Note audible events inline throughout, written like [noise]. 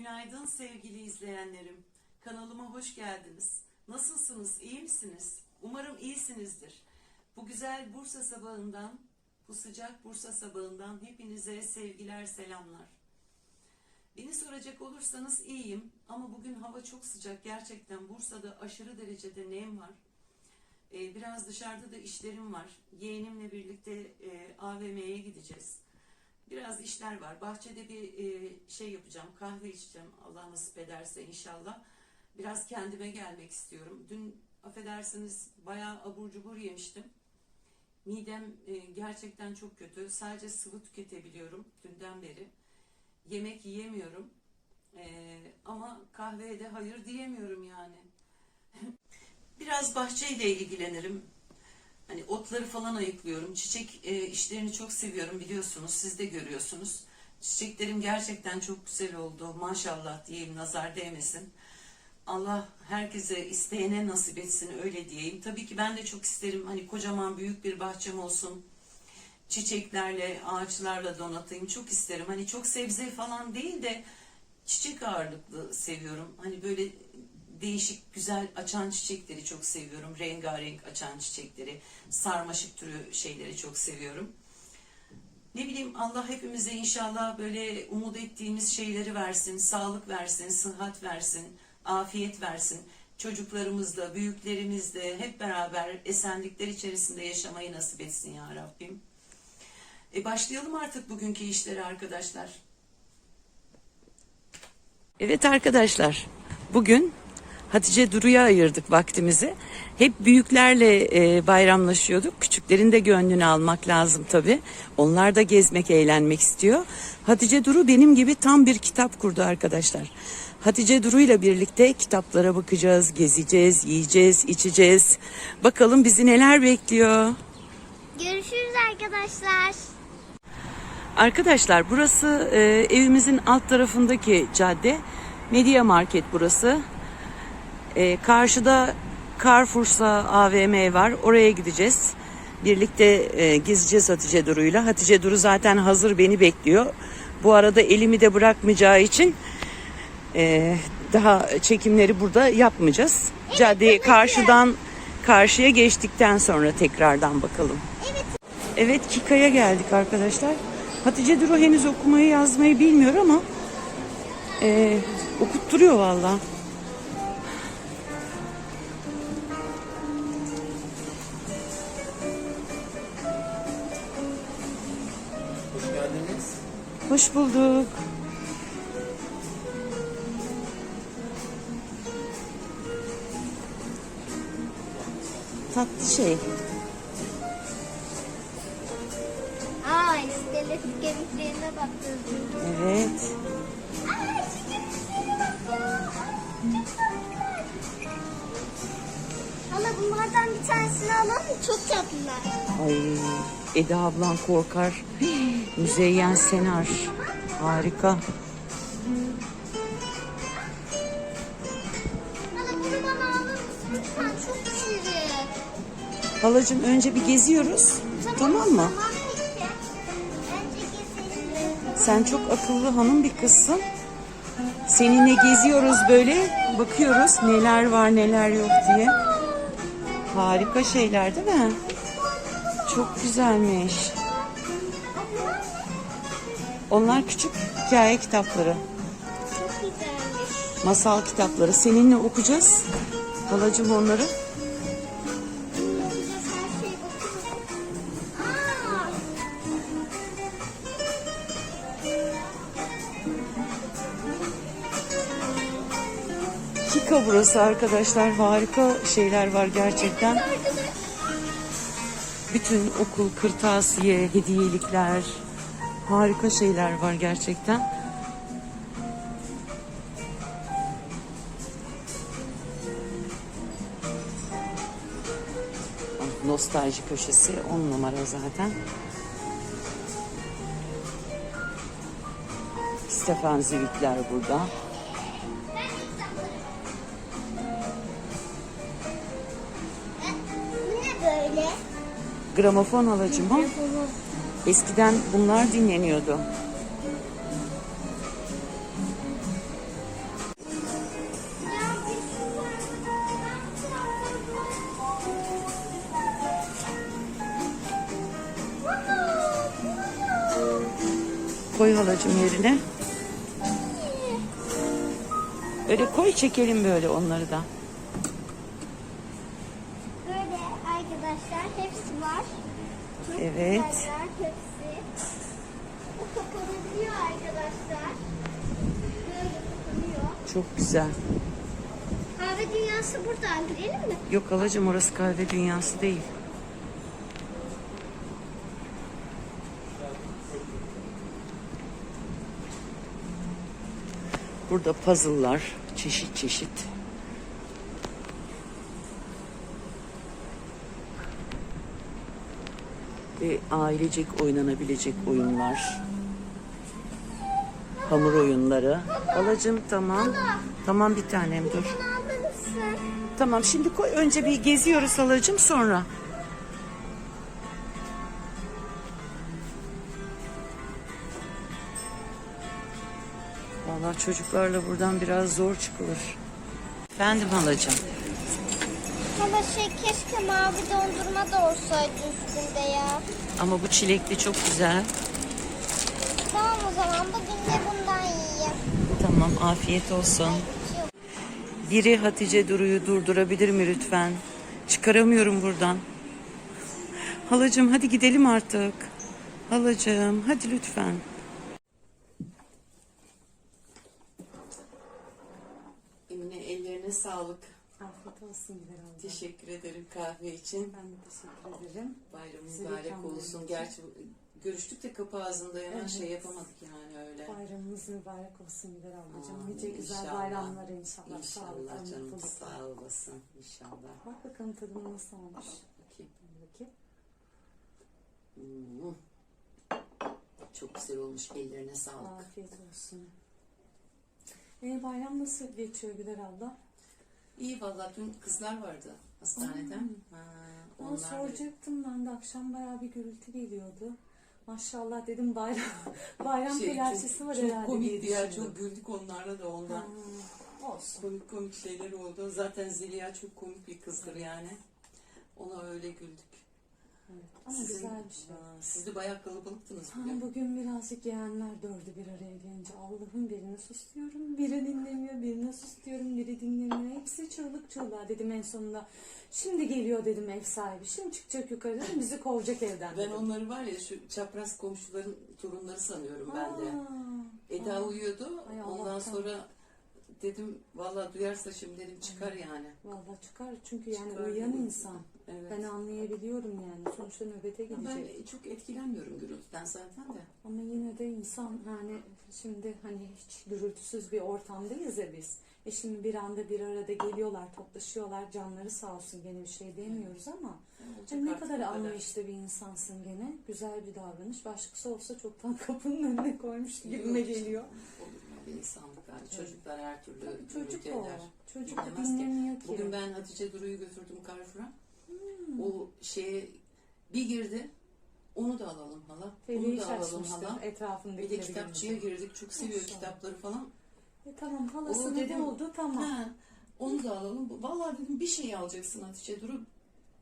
Günaydın sevgili izleyenlerim. Kanalıma hoş geldiniz. Nasılsınız? İyi misiniz? Umarım iyisinizdir. Bu güzel Bursa sabahından, bu sıcak Bursa sabahından hepinize sevgiler, selamlar. Beni soracak olursanız iyiyim ama bugün hava çok sıcak. Gerçekten Bursa'da aşırı derecede nem var. Ee, biraz dışarıda da işlerim var. Yeğenimle birlikte e, AVM'ye gideceğiz. Biraz işler var. Bahçede bir e, şey yapacağım. Kahve içeceğim. Allah nasip ederse inşallah. Biraz kendime gelmek istiyorum. Dün affedersiniz bayağı abur cubur yemiştim. Midem e, gerçekten çok kötü. Sadece sıvı tüketebiliyorum dünden beri. Yemek yiyemiyorum. E, ama kahveye de hayır diyemiyorum yani. [laughs] Biraz bahçeyle ilgilenirim. Hani otları falan ayıklıyorum. Çiçek e, işlerini çok seviyorum biliyorsunuz. Siz de görüyorsunuz. Çiçeklerim gerçekten çok güzel oldu. Maşallah diyeyim nazar değmesin. Allah herkese isteyene nasip etsin öyle diyeyim. Tabii ki ben de çok isterim hani kocaman büyük bir bahçem olsun. Çiçeklerle, ağaçlarla donatayım. Çok isterim. Hani çok sebze falan değil de çiçek ağırlıklı seviyorum. Hani böyle değişik güzel açan çiçekleri çok seviyorum. Rengarenk açan çiçekleri, sarmaşık türü şeyleri çok seviyorum. Ne bileyim Allah hepimize inşallah böyle umut ettiğimiz şeyleri versin, sağlık versin, sıhhat versin, afiyet versin. Çocuklarımızla, büyüklerimizle hep beraber esenlikler içerisinde yaşamayı nasip etsin ya Rabbim. E başlayalım artık bugünkü işleri arkadaşlar. Evet arkadaşlar, bugün Hatice Duru'ya ayırdık vaktimizi. Hep büyüklerle e, bayramlaşıyorduk. Küçüklerin de gönlünü almak lazım tabii. Onlar da gezmek, eğlenmek istiyor. Hatice Duru benim gibi tam bir kitap kurdu arkadaşlar. Hatice Duru ile birlikte kitaplara bakacağız, gezeceğiz, yiyeceğiz, içeceğiz. Bakalım bizi neler bekliyor. Görüşürüz arkadaşlar. Arkadaşlar burası e, evimizin alt tarafındaki cadde. Media Market burası. E, karşıda Carrefour'sa AVM var. Oraya gideceğiz. Birlikte e, gezeceğiz Hatice Duru'yla. Hatice Duru zaten hazır beni bekliyor. Bu arada elimi de bırakmayacağı için e, daha çekimleri burada yapmayacağız. Caddeyi karşıdan karşıya geçtikten sonra tekrardan bakalım. Evet Kika'ya geldik arkadaşlar. Hatice Duru henüz okumayı yazmayı bilmiyor ama e, okutturuyor valla. Hoş bulduk. Tatlı şey. Aa iskelet kemiklerine baktım. Evet. Aa şu kemiklerine. Hala bunlardan bir tanesini alalım? Çok tatlılar. Ay Eda ablan korkar. Müzeyyen Senar. Harika. Halacığım önce bir geziyoruz. Tamam mı? Tamam gezelim. Sen çok akıllı hanım bir kızsın. Seninle geziyoruz böyle. Bakıyoruz neler var neler yok diye. Harika şeyler değil mi? Çok güzelmiş. Onlar küçük hikaye kitapları. Çok güzelmiş. Masal kitapları. Seninle okuyacağız. Halacığım onları. Kika burası arkadaşlar. Harika şeyler var gerçekten. Bütün okul kırtasiye, hediyelikler. Harika şeyler var gerçekten. Ah, Nostalji köşesi on numara zaten. Stefan Zweig'ler burada. Gramofon halacım. Eskiden bunlar dinleniyordu. Koy halacım yerine. Öyle koy çekelim böyle onları da. Evet. Bu kapanabiliyor arkadaşlar. Böyle kapanıyor. Çok güzel. Kahve dünyası buradan girelim mi? Yok halacığım orası kahve dünyası değil. Burada puzzle'lar çeşit çeşit. Ve ailecek oynanabilecek oyunlar. Hamur oyunları. Halacığım tamam. Tamam bir tanem dur. Tamam şimdi koy. Önce bir geziyoruz halacığım sonra. Vallahi çocuklarla buradan biraz zor çıkılır. Efendim halacığım. Ama şey keşke mavi dondurma da olsaydı üstünde ya. Ama bu çilekli çok güzel. Tamam o zaman bugün de bundan yiyeyim. Tamam afiyet olsun. Biri Hatice Duru'yu durdurabilir mi lütfen? Çıkaramıyorum buradan. Halacığım hadi gidelim artık. Halacığım hadi lütfen. Emine ellerine sağlık. Olsun Güler abla. Teşekkür ederim kahve için. Ben de teşekkür ederim. Bayram mübarek ikram olsun. Gerçi görüştük de kapı ağzında hemen Evet. şey yapamadık yani öyle. Bayramımız mübarek olsun Güler ablacığım. Amin, Nice güzel inşallah. bayramlar inşallah. İnşallah Sağlıkla, canım mutlulukla. sağ olasın inşallah. Bak bakalım tadına nasıl olmuş. Bakayım. Bakayım. Hmm. Çok güzel olmuş. Ellerine sağlık. Afiyet olsun. E, bayram nasıl geçiyor Güler abla? İyi vallahi dün kızlar vardı hastaneden. Ha, Onu onlar soracaktım ben de akşam bayağı bir gürültü geliyordu. Maşallah dedim bayram [laughs] bayram Şey, telaşesi çok, var çok herhalde. diye komikti ya. düşündüm. Çok güldük onlarla da ondan. Ha, olsun. Komik komik şeyler oldu. Zaten Zeliha çok komik bir kızdır yani. Ona öyle güldük. Evet. Ama Sizin- güzel bir şey. Ha, Siz de bayağı kalabalıktınız Ha, bugün. bugün birazcık yeğenler dördü bir araya gelince Allah'ım birini sus diyorum, biri dinlemiyor, birini sus diyorum, biri dinlemiyor. Hepsi çığlık çığlığa dedim en sonunda. Şimdi geliyor dedim ev sahibi. Şimdi çıkacak yukarı dedim, bizi kovacak evden Ben dedim. onları var ya şu çapraz komşuların torunları sanıyorum ben de. Aa, Eda aa. uyuyordu. Ay Ondan Allah'tan. sonra dedim vallahi duyarsa şimdi dedim çıkar yani. Vallahi çıkar çünkü yani Çıkar uyuyan insan. Evet. Ben anlayabiliyorum yani. Sonuçta nöbete gidecek. Ben çok etkilenmiyorum gürültüden zaten de. Ama yine de insan yani şimdi hani hiç gürültüsüz bir ortamdayız ya biz. E şimdi bir anda bir arada geliyorlar, toplaşıyorlar. Canları sağ olsun gene bir şey demiyoruz ama hani ne kadar anlayışlı bir insansın gene. Güzel bir davranış. Başkası olsa çoktan [laughs] kapının önüne koymuş gibime Yok, geliyor. Olur mu bir insanlık hali. Çocuklar her türlü Çocuk gürültü o. eder. Çocuk dinlemiyor ki. Bugün ben Hatice Duru'yu götürdüm Carrefour'a. Hmm. O şeye bir girdi. Onu da alalım hala. Onu Feri'yi da alalım hala. Bir etrafındakileri de kitapçıya görünce. girdik. Çok seviyor Maşallah. kitapları falan. E tamam O halasını dedim, buldu tamam. Ha, onu da alalım. Vallahi dedim bir şey alacaksın Hatice Duru.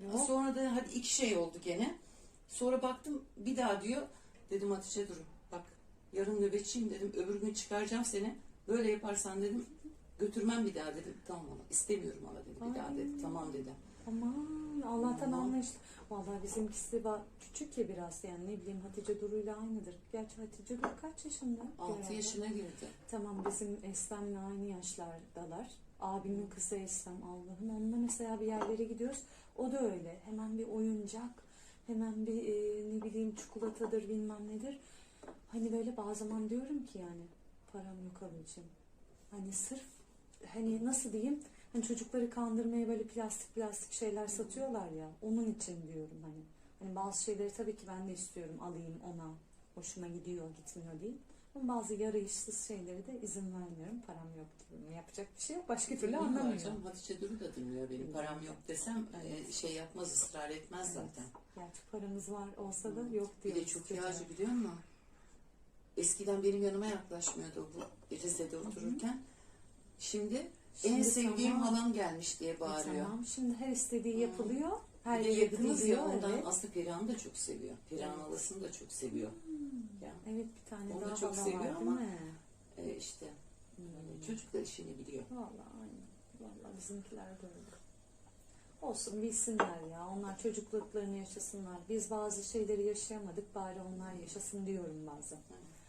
Yok. Sonra da hadi iki şey oldu gene. Sonra baktım bir daha diyor. Dedim Hatice Duru bak yarın nöbetçiyim dedim. Öbür gün çıkaracağım seni. Böyle yaparsan dedim götürmem bir daha dedim. Tamam hala istemiyorum hala dedi. Bir daha Ay. dedi. Tamam dedi. Aman Allah'tan Aman. anlayışlı. Vallahi bizimkisi ba- küçük ya biraz yani ne bileyim Hatice Duru'yla aynıdır. Gerçi Hatice Duru kaç yaşında? 6 Herhalde. yaşına girdi. Tamam bizim Eslem'le aynı yaşlardalar. Abimin kızı Eslem Allah'ım. Onunla mesela bir yerlere gidiyoruz. O da öyle. Hemen bir oyuncak, hemen bir e, ne bileyim çikolatadır bilmem nedir. Hani böyle bazı zaman diyorum ki yani param yok ablacığım. Hani sırf hani nasıl diyeyim hani çocukları kandırmaya böyle plastik plastik şeyler satıyorlar ya onun için diyorum hani. Hani bazı şeyleri tabii ki ben de istiyorum alayım ona hoşuma gidiyor gitmiyor değil. Ama bazı yarayışsız şeyleri de izin vermiyorum. Param yok diyorum. Yapacak bir şey yok. Başka türlü Dinliyor anlamıyor. canım, Hatice Duru da dinliyor benim. Param yok desem Evet. e, şey yapmaz ısrar etmez zaten. Gerçi paramız var olsa da yok Bir diyor. de çok yağcı biliyor musun? Eskiden benim yanıma yaklaşmıyordu bu Rize'de otururken. Şimdi, en Şimdi sevdiğim tamam. halam gelmiş diye bağırıyor. Tamam şimdi her istediği yapılıyor. Her Bir de yere yakınız ya gidiliyor. ondan Evet. aslında Perihan'ı da çok seviyor. Perihan halasını da çok seviyor. Ya. Evet bir tane Onu da daha çok hala seviyor var, ama- değil mi? Ee, işte Hmm. çocuk da işini biliyor. Vallahi aynen. Vallahi bizimkiler de öyle. Olsun bilsinler ya. Onlar çocukluklarını yaşasınlar. Biz bazı şeyleri yaşayamadık. Bari onlar yaşasın diyorum bazen.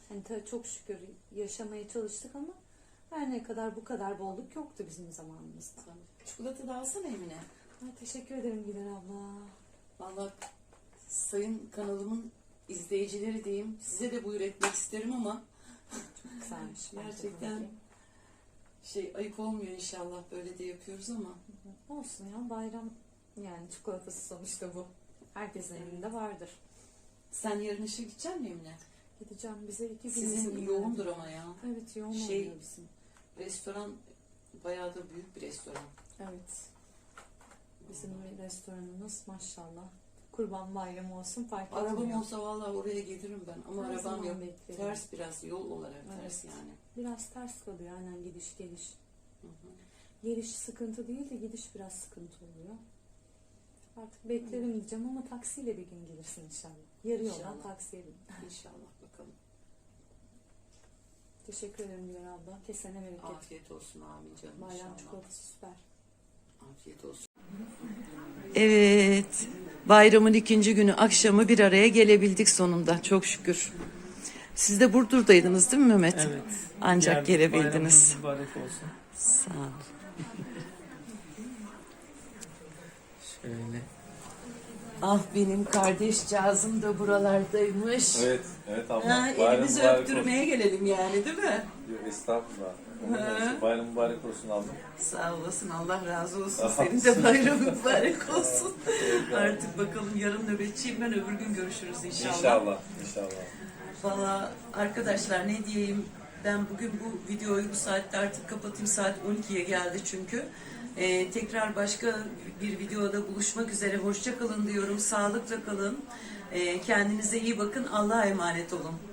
Hani ta- çok şükür yaşamaya çalıştık ama her ne kadar bu kadar bolluk yoktu bizim zamanımızda. Çikolata da alsana Emine. Ay, teşekkür ederim Güler abla. Vallahi sayın kanalımın izleyicileri diyeyim. Size de buyur etmek isterim ama Güzelmiş. bence Gerçekten. şey ayıp olmuyor inşallah böyle de yapıyoruz ama. Olsun ya bayram yani çikolatası sonuçta bu. Herkesin elinde vardır. Sen yarın işe gidecek misin Emine? Gideceğim bize iki gün Sizin izin yoğundur ama ya. Evet yoğun Şey- oluyor bizim. Restoran bayağı da büyük bir restoran. Evet. Bizim restoranımız maşallah. Kurban bayramı olsun fark Arabam etmiyor. olsa vallahi oraya gelirim ben ama Her arabam zaman yok. beklerim. Ters biraz yol olarak Evet. ters yani. Biraz ters kalıyor aynen gidiş geliş. Hı hı. Geliş sıkıntı değil de gidiş biraz sıkıntı oluyor. Artık beklerim diyeceğim ama taksiyle bir gün gelirsin inşallah. Yarı yoldan İnşallah. taksiye bin. İnşallah bakalım. Teşekkür ederim Güler abla. Kesene bereket. Afiyet olsun amin canım Bayram inşallah. çikolatası süper. Afiyet olsun. Evet. Bayramın ikinci günü akşamı bir araya gelebildik sonunda. Çok şükür. Siz de Burdur'daydınız değil mi Mehmet? Evet. Ancak Geldik, gelebildiniz. bayramınız mübarek olsun. Sağ ol. Şöyle. Ah benim kardeşcağızım da buralardaymış. Evet, evet abla. Ha, Bayram elimizi mübarek öptürmeye gelelim yani değil mi? olsun. Yok, estağfurullah. Bayram mübarek olsun abla. Sağ olasın Allah razı olsun. Sağ Senin de bayramın mübarek [laughs] olsun. Artık bakalım yarın nöbetçiyim ben öbür gün görüşürüz inşallah. İnşallah, inşallah. Valla arkadaşlar ne diyeyim ben bugün bu videoyu bu saatte artık kapatayım saat 12'ye geldi çünkü. Ee, tekrar başka bir videoda buluşmak üzere hoşça kalın diyorum sağlıkla kalın. Ee, kendinize iyi bakın Allah'a emanet olun.